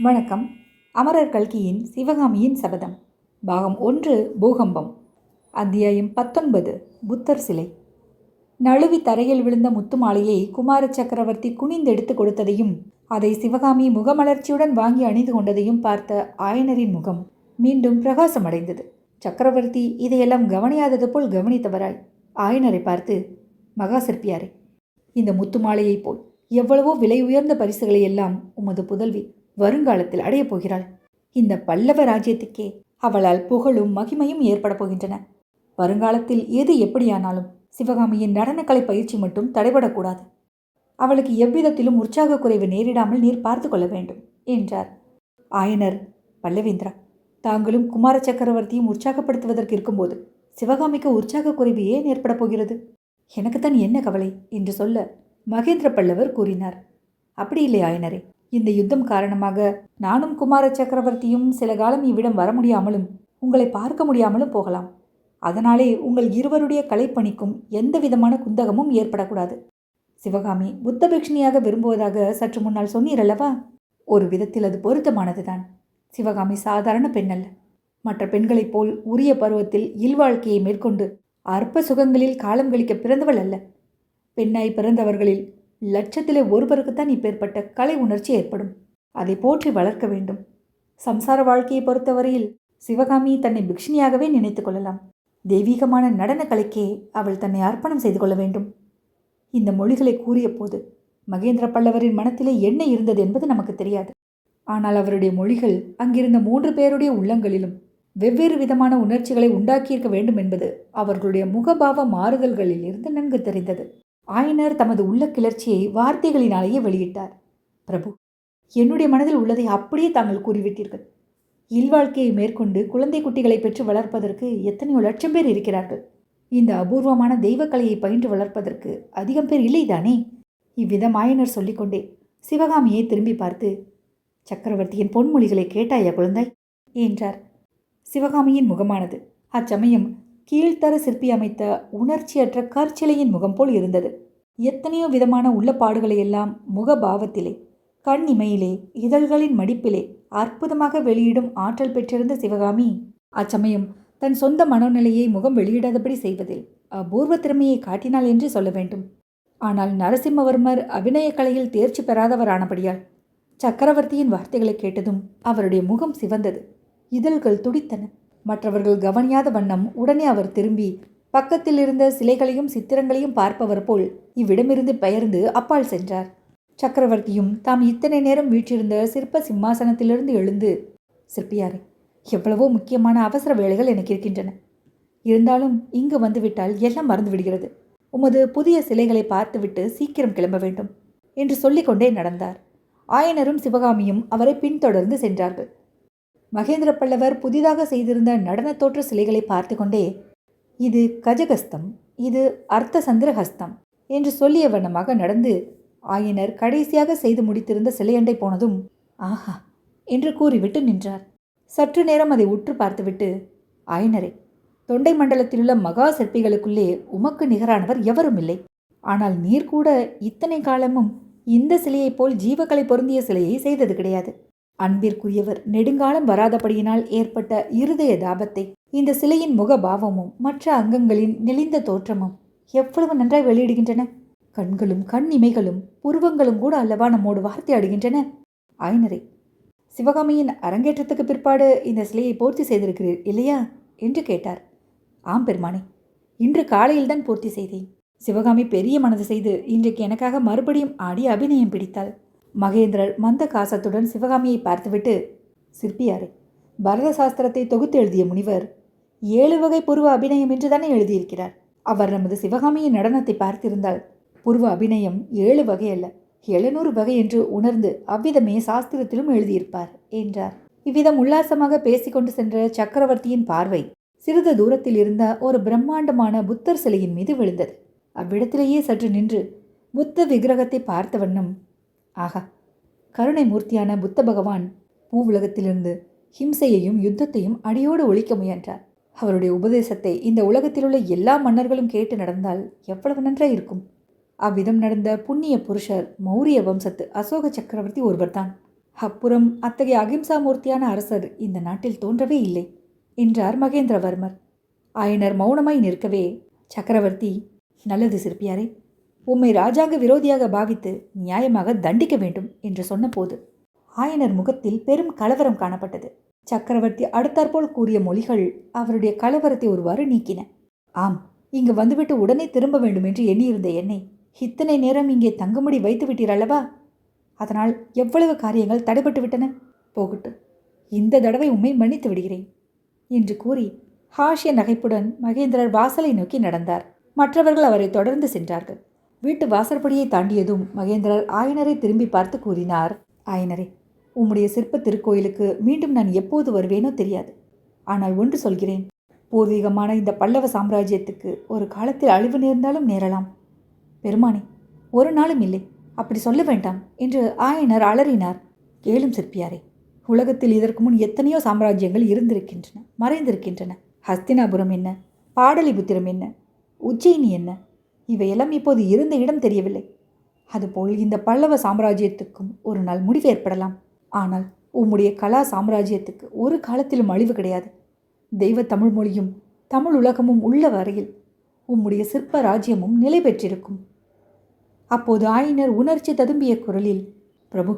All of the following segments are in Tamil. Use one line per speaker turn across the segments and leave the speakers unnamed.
வணக்கம். அமரர் கல்கியின் சிவகாமியின் சபதம். பாகம் ஒன்று பூகம்பம். அத்தியாயம் பத்தொன்பது புத்தர் சிலை. நழுவி தரையில் விழுந்த முத்துமாலையை குமார சக்கரவர்த்தி குனிந்தெடுத்து கொடுத்ததையும் அதை சிவகாமி முகமலர்ச்சியுடன் வாங்கி அணிந்து கொண்டதையும் பார்த்த ஆயனரின் முகம் மீண்டும் பிரகாசமடைந்தது. சக்கரவர்த்தி இதையெல்லாம் கவனியாதது போல் கவனித்தவராய். ஆயனரை பார்த்து மகா சிற்பியாரே இந்த முத்துமாலையைப் போல் எவ்வளவோ விலை உயர்ந்த பரிசுகளை எல்லாம் உமது புதல்வி வருங்காலத்தில் அடையப் போகிறாள். இந்த பல்லவ ராஜ்யத்துக்கே அவளால் புகழும் மகிமையும் ஏற்பட போகின்றன. வருங்காலத்தில் எது எப்படியானாலும் சிவகாமியின் நடனக்கலை பயிற்சி மட்டும் தடைபடக்கூடாது. அவளுக்கு எவ்விதத்திலும் உற்சாக குறைவு நேரிடாமல் நீர் பார்த்து கொள்ள வேண்டும் என்றார். ஆயனர் பல்லவேந்திரா தாங்களும் குமார சக்கரவர்த்தியும் உற்சாகப்படுத்துவதற்கு இருக்கும்போது சிவகாமிக்கு உற்சாக குறைவு ஏன் ஏற்படப் போகிறது? எனக்குத்தான் என்ன கவலை? என்று சொல்ல மகேந்திர பல்லவர் கூறினார். அப்படி இல்லை ஆயனரே. இந்த யுத்தம் காரணமாக நானும் குமார சக்கரவர்த்தியும் சில காலம் இவ்விடம் வர முடியாமலும் உங்களை பார்க்க முடியாமலும் போகலாம். அதனாலே உங்கள் இருவருடைய கலைப்பணிக்கும் எந்த விதமான குந்தகமும் ஏற்படக்கூடாது. சிவகாமி புத்தபிக்ஷணியாக விரும்புவதாக சற்று முன்னால் சொன்னீரல்லவா ஒரு விதத்தில் அது பொருத்தமானதுதான். சிவகாமி சாதாரண பெண்ணல்ல மற்ற பெண்களைப் போல் உரிய பருவத்தில் இல்வாழ்க்கையை மேற்கொண்டு அற்ப சுகங்களில் காலம் கழிக்க பிறந்தவள் அல்ல. பெண்ணாய் பிறந்தவர்களில் லட்சத்திலே ஒருவருக்குத்தான் இப்பேற்பட்ட கலை உணர்ச்சி ஏற்படும். அதை போற்றி வளர்க்க வேண்டும். சம்சார வாழ்க்கையை பொறுத்தவரையில் சிவகாமி தன்னை பிக்ஷினியாகவே நினைத்து கொள்ளலாம். தெய்வீகமான நடன கலைக்கே அவள் தன்னை அர்ப்பணம் செய்து கொள்ள வேண்டும். இந்த மொழிகளை கூறிய போது மகேந்திர பல்லவரின் மனத்திலே என்ன இருந்தது என்பது நமக்கு தெரியாது. ஆனால் அவருடைய மொழிகள் அங்கிருந்த மூன்று பேருடைய உள்ளங்களிலும் வெவ்வேறு விதமான உணர்ச்சிகளை உண்டாக்கியிருக்க வேண்டும் என்பது அவர்களுடைய முகபாவ மாறுதல்களில் இருந்து நன்கு தெரிந்தது. ஆயனர் தமது உள்ள கிளர்ச்சியை வார்த்தைகளினாலேயே வெளியிட்டார். பிரபு என்னுடைய மனதில் உள்ளதை அப்படியே தாங்கள் கூறிவிட்டீர்கள். இல்வாழ்க்கையை மேற்கொண்டு குழந்தை குட்டிகளை பெற்று வளர்ப்பதற்கு எத்தனையோ லட்சம் பேர் இருக்கிறார்கள். இந்த அபூர்வமான தெய்வக்கலையை பயின்று வளர்ப்பதற்கு அதிகம் பேர் இல்லைதானே இவ்விதம் ஆயனர் சொல்லிக்கொண்டே சிவகாமியை திரும்பி பார்த்து சக்கரவர்த்தியின் பொன்மொழிகளை கேட்டாயா குழந்தாய்? என்றார். சிவகாமியின் முகமானது அச்சமயம் கீழ்த்தர சிற்பி அமைத்த உணர்ச்சியற்ற கற்சிலையின் முகம் போல் இருந்தது. எத்தனையோ விதமான உள்ளப்பாடுகளை எல்லாம் முகபாவத்திலே கண் இமையிலே இதழ்களின் மடிப்பிலே அற்புதமாக வெளியிடும் ஆற்றல் பெற்றிருந்த சிவகாமி அச்சமயம் தன் சொந்த மனோநிலையை முகம் வெளியிடாதபடி செய்வதில் அபூர்வ திறமையை காட்டினாள் என்று சொல்ல வேண்டும். ஆனால் நரசிம்மவர்மர் அபிநய கலையில் தேர்ச்சி பெறாதவரானபடியால் சக்கரவர்த்தியின் வார்த்தைகளை கேட்டதும் அவருடைய முகம் சிவந்தது. இதழ்கள் துடித்தன. மற்றவர்கள் கவனியாத வண்ணம் உடனே அவர் திரும்பி பக்கத்தில் இருந்த சிலைகளையும் சித்திரங்களையும் பார்ப்பவர் போல் இவ்விடமிருந்து பெயர்ந்து அப்பால் சென்றார். சக்கரவர்த்தியும் தாம் இத்தனை நேரம் வீற்றிருந்த சிற்ப சிம்மாசனத்திலிருந்து எழுந்து சிற்பியாரே எவ்வளவோ முக்கியமான அவசர வேலைகள் எனக்கு இருக்கின்றன. இருந்தாலும் இங்கு வந்துவிட்டால் எல்லாம் மறந்து விடுகிறது. உமது புதிய சிலைகளை பார்த்துவிட்டு சீக்கிரம் கிளம்ப வேண்டும் என்று சொல்லிக்கொண்டே நடந்தார். ஆயனரும் சிவகாமியும் அவரை பின்தொடர்ந்து சென்றார்கள். மகேந்திர பல்லவர் புதிதாக செய்திருந்த நடனத் தோற்ற சிலைகளை பார்த்து கொண்டே இது கஜகஸ்தம் இது அர்த்த சந்திரஹஸ்தம் என்று சொல்லிய வண்ணமாக நடந்து ஆயனர் கடைசியாக செய்து முடித்திருந்த சிலையண்டை போனதும் ஆஹா என்று கூறிவிட்டு நின்றார். சற்று நேரம் அதை உற்று பார்த்துவிட்டு ஆயனரே தொண்டை மண்டலத்திலுள்ள மகா சிற்பிகளுக்குள்ளே உமக்கு நிகரானவர் எவரும் இல்லை. ஆனால் நீர் கூட இத்தனை காலமும் இந்த சிலையைப் போல் ஜீவக்கலை பொருந்திய சிலையை செய்தது கிடையாது. அன்பிற்குரியவர் நெடுங்காலம் வராதபடியினால் ஏற்பட்ட இருதய தாபத்தை இந்த சிலையின் முகபாவமும் மற்ற அங்கங்களின் நெளிந்த தோற்றமும் எவ்வளவு நன்றாய் வெளியிடுகின்றன? கண்களும் கண் இமைகளும் புருவங்களும் கூட அல்லவா நம்மோடு வார்த்தையாடுகின்றன ஆயினரே சிவகாமியின் அரங்கேற்றத்துக்கு பிற்பாடு இந்த சிலையை பூர்த்தி செய்திருக்கிறீர் இல்லையா? என்று கேட்டார். ஆம் பெருமானே இன்று காலையில்தான் பூர்த்தி செய்தேன். சிவகாமி பெரிய மனது செய்து இன்றைக்கு எனக்காக மறுபடியும் ஆடி அபிநயம் பிடித்தாள். மகேந்திரர் மந்த காசத்துடன் சிவகாமியை பார்த்துவிட்டு சிற்பியாரே பரத சாஸ்திரத்தை தொகுத்து எழுதிய முனிவர் ஏழு வகை புருவ அபிநயம் என்று தானே எழுதியிருக்கிறார். அவர் நமது சிவகாமியின் நடனத்தை பார்த்திருந்தால் புருவ அபிநயம் ஏழு வகை அல்ல எழுநூறு வகை என்று உணர்ந்து அவ்விதமே சாஸ்திரத்திலும் எழுதியிருப்பார் என்றார். இவ்விதம் உல்லாசமாக பேசிக்கொண்டு சென்ற சக்கரவர்த்தியின் பார்வை சிறிது தூரத்தில் இருந்த ஒரு பிரம்மாண்டமான புத்தர் சிலையின் மீது விழுந்தது. அவ்விடத்திலேயே சற்று நின்று புத்த விக்கிரகத்தை பார்த்த வண்ணம் ஆகா கருணை மூர்த்தியான புத்த பகவான் பூவுலகத்திலிருந்து ஹிம்சையையும் யுத்தத்தையும் அடியோடு ஒழிக்க முயன்றார். அவருடைய உபதேசத்தை இந்த உலகத்திலுள்ள எல்லா மன்னர்களும் கேட்டு நடந்தால் எவ்வளவு நன்றாக இருக்கும். அவ்விதம் நடந்த புண்ணிய புருஷர் மௌரிய வம்சத்து அசோக சக்கரவர்த்தி ஒருவர்தான். அப்புறம் அத்தகைய அகிம்சா மூர்த்தியான அரசர் இந்த நாட்டில் தோன்றவே இல்லை என்றார் மகேந்திரவர்மர். ஆயனர் மௌனமாய் நிற்கவே சக்கரவர்த்தி நல்லது சிற்பியாரே உம்மை ராஜாங்க விரோதியாக பாவித்து நியாயமாக தண்டிக்க வேண்டும் என்று சொன்னபோது ஆயனர் முகத்தில் பெரும் கலவரம் காணப்பட்டது. சக்கரவர்த்தி அடுத்தாற்போல் கூறிய மொழிகள் அவருடைய கலவரத்தை ஒருவாறு நீக்கின. ஆம் இங்கு வந்துவிட்டு உடனே திரும்ப வேண்டும் என்று எண்ணியிருந்த என்னை இத்தனை நேரம் இங்கே தங்கும்படி வைத்து விட்டீர் அல்லவா? அதனால் எவ்வளவு காரியங்கள் தடைபட்டு விட்டன? போகட்டும் இந்த தடவை உம்மை மன்னித்து விடுகிறேன் என்று கூறி ஹாஷிய நகைப்புடன் மகேந்திரர் வாசலை நோக்கி நடந்தார். மற்றவர்கள் அவரை தொடர்ந்து சென்றார்கள். வீட்டு வாசற்படியை தாண்டியதும் மகேந்திரர் ஆயனரை திரும்பி பார்த்து கூறினார் ஆயனரே உம்முடைய சிற்ப திருக்கோயிலுக்கு மீண்டும் நான் எப்போது வருவேனோ தெரியாது. ஆனால் ஒன்று சொல்கிறேன் பூர்வீகமான இந்த பல்லவ சாம்ராஜ்யத்துக்கு ஒரு காலத்தில் அழிவு நேர்ந்தாலும் நேரலாம். பெருமானே ஒரு நாளும் இல்லை அப்படி சொல்ல வேண்டாம் என்று ஆயனர் அலறினார். கேளும் சிற்பியாரே உலகத்தில் இதற்கு முன் எத்தனையோ சாம்ராஜ்யங்கள் இருந்திருக்கின்றன மறைந்திருக்கின்றன. ஹஸ்தினாபுரம் என்ன? பாடலிபுத்திரம் என்ன? உஜ்ஜயினி என்ன? இவையெல்லாம் இப்போது இருந்த இடம் தெரியவில்லை. அதுபோல் இந்த பல்லவ சாம்ராஜ்யத்துக்கும் ஒரு நாள் முடிவு ஏற்படலாம். ஆனால் உம்முடைய கலா சாம்ராஜ்யத்துக்கு ஒரு காலத்திலும் அழிவு கிடையாது. தெய்வ தமிழ் மொழியும் தமிழ் உலகமும் உள்ள வரையில் உம்முடைய சிற்ப ராஜ்யமும் நிலை பெற்றிருக்கும். அப்போது ஆயினர் உணர்ச்சி ததும்பிய குரலில் பிரபு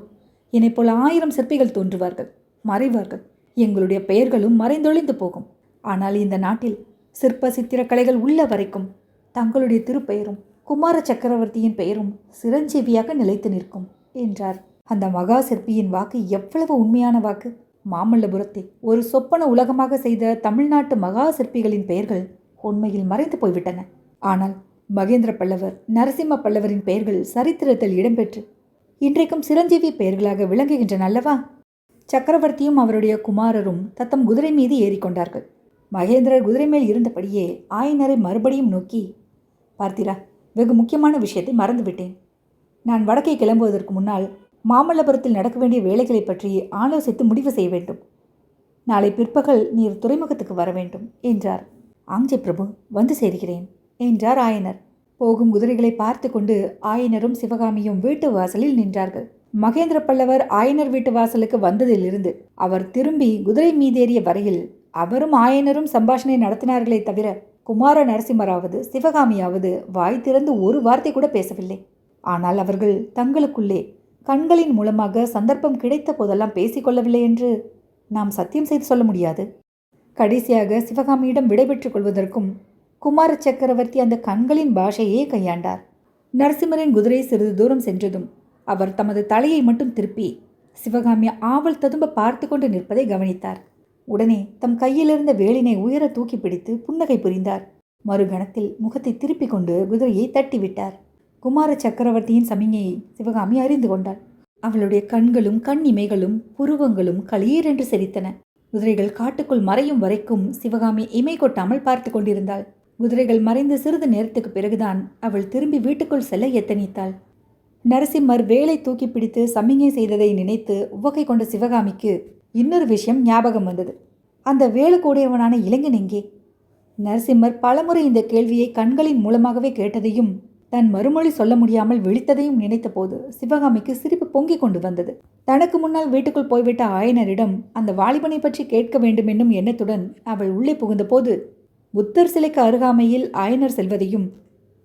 என்னைப் போல ஆயிரம் சிற்பிகள் தோன்றுவார்கள் மறைவார்கள். எங்களுடைய பெயர்களும் மறைந்தொழிந்து போகும். ஆனால் இந்த நாட்டில் சிற்ப சித்திரக்கலைகள் உள்ள வரைக்கும் தங்களுடைய திருப்பெயரும் குமார சக்கரவர்த்தியின் பெயரும் சிரஞ்சீவியாக நிலைத்து நிற்கும் என்றார். அந்த மகா சிற்பியின் வாக்கு எவ்வளவு உண்மையான வாக்கு? மாமல்லபுரத்தை ஒரு சொப்பன உலகமாக செய்த தமிழ்நாட்டு மகா சிற்பிகளின் பெயர்கள் உண்மையில் மறைந்து போய்விட்டன. ஆனால் மகேந்திர பல்லவர் நரசிம்ம பல்லவரின் பெயர்கள் சரித்திரத்தில் இடம்பெற்று இன்றைக்கும் சிரஞ்சீவி பெயர்களாக விளங்குகின்றன அல்லவா? சக்கரவர்த்தியும் அவருடைய குமாரரும் தத்தம் குதிரை மீது ஏறிக்கொண்டார்கள். மகேந்திரர் குதிரை மேல் இருந்தபடியே ஆயனரை மறுபடியும் நோக்கி பார்த்தீரா வெகு முக்கியமான விஷயத்தை மறந்துவிட்டேன். நான் வடக்கே கிளம்புவதற்கு முன்னால் மாமல்லபுரத்தில் நடக்க வேண்டிய வேலைகளை பற்றி ஆலோசித்து முடிவு செய்ய வேண்டும். நாளை பிற்பகல் நீர் துறைமுகத்துக்கு வர வேண்டும் என்றார். ஆஞ்சை பிரபு வந்து சேர்கிறேன் என்றார் ஆயனர். போகும் குதிரைகளை பார்த்து கொண்டு ஆயனரும் சிவகாமியும் வீட்டு வாசலில் நின்றார்கள். மகேந்திர பல்லவர் ஆயனர் வீட்டு வாசலுக்கு வந்ததிலிருந்து அவர் திரும்பி குதிரை மீதேறிய வரையில் அவரும் ஆயனரும் சம்பாஷணை நடத்தினார்களே தவிர குமார நரசிம்மராவது சிவகாமியாவது வாய் திறந்து ஒரு வார்த்தை கூட பேசவில்லை. ஆனால் அவர்கள் தங்களுக்குள்ளே கண்களின் மூலமாக சந்தர்ப்பம் கிடைத்த போதெல்லாம் பேசிக்கொள்ளவில்லை என்று நாம் சத்தியம் செய்து சொல்ல முடியாது. கடைசியாக சிவகாமியிடம் விடைபெற்றுக் கொள்வதற்கும் குமார சக்கரவர்த்தி அந்த கண்களின் பாஷையே கையாண்டார். நரசிம்மரின் குதிரை சிறிது தூரம் சென்றதும் அவர் தமது தலையை மட்டும் திருப்பி சிவகாமி ஆவல் ததும்ப பார்த்து கொண்டு நிற்பதை கவனித்தார். உடனே தம் கையிலிருந்த வேலினை உயர தூக்கி பிடித்து புன்னகை புரிந்தார். மறுகணத்தில் முகத்தை திருப்பிக் கொண்டு குதிரையை தட்டிவிட்டார். குமார சக்கரவர்த்தியின் சமிஞையை சிவகாமி அறிந்து கொண்டாள். அவளுடைய கண்களும் கண் இமைகளும் புருவங்களும் களீரென்று சிரித்தன. குதிரைகள் காட்டுக்குள் மறையும் வரைக்கும் சிவகாமி இமை கொட்டாமல் பார்த்து கொண்டிருந்தாள். குதிரைகள் மறைந்து சிறிது நேரத்துக்கு பிறகுதான் அவள் திரும்பி வீட்டுக்குள் செல்ல எத்தனித்தாள். நரசிம்மர் வேலை தூக்கி பிடித்து சமிகை செய்ததை நினைத்து உவகை கொண்ட சிவகாமிக்கு இன்னொரு விஷயம் ஞாபகம் வந்தது. அந்த வேலுக்கூடையவனான இளைஞன் எங்கே? நரசிம்மர் பலமுறை இந்த கேள்வியை கண்களின் மூலமாகவே கேட்டதையும் தன் மறுமொழி சொல்ல முடியாமல் விழித்ததையும் நினைத்தபோது சிவகாமிக்கு சிரிப்பு பொங்கிக் கொண்டு வந்தது. தனக்கு முன்னால் வீட்டுக்குள் போய்விட்ட ஆயனரிடம் அந்த வாலிபனை பற்றி கேட்க வேண்டும் என்னும் எண்ணத்துடன் அவள் உள்ளே புகுந்தபோது புத்தர் சிலைக்கு அருகாமையில் ஆயனர் செல்வதையும்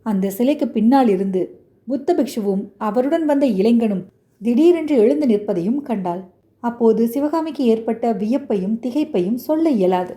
அந்த சிலைக்கு பின்னால் இருந்து புத்த பிக்ஷுவும் அவருடன் வந்த இளைஞனும் திடீரென்று எழுந்து நிற்பதையும் கண்டாள். அப்போது சிவகாமிக்கு ஏற்பட்ட வியப்பையும் திகைப்பையும் சொல்ல இயலாது.